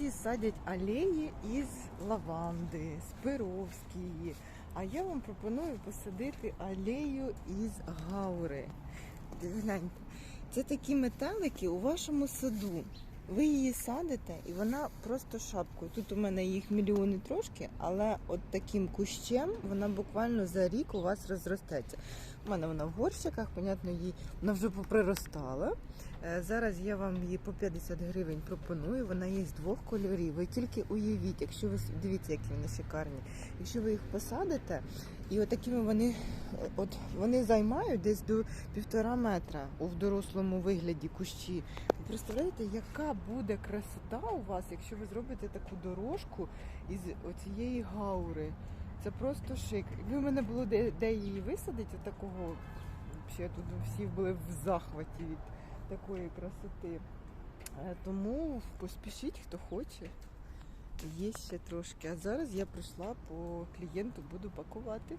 всі садять алеї із лаванди, з пировської. А я вам пропоную посадити алею із гаури. Гляньте, це такі метелики у вашому саду. Ви її садите, і вона просто шапкою. Тут у мене їх мільйони трошки, але от таким кущем вона буквально за рік у вас розростеться. У мене вона в горщиках, понятно, їй вона вже поприростала. Е, Зараз я вам її по 50 гривень пропоную. Вона є з двох кольорів. Ви тільки уявіть, якщо ви дивіться, які вони шикарні. Якщо ви їх посадите, і отакими вони е, от вони займають десь до півтора метра у дорослому вигляді кущі. Ви представляєте, яка буде красота у вас, якщо ви зробите таку дорожку із оцієї гаури? Це просто шик. Якби в мене було де, де її висадити, такого взагалі тут всі були в захваті від такої красоти. Е, Тому поспішіть, хто хоче. Є ще трошки. А зараз я прийшла по клієнту, буду пакувати.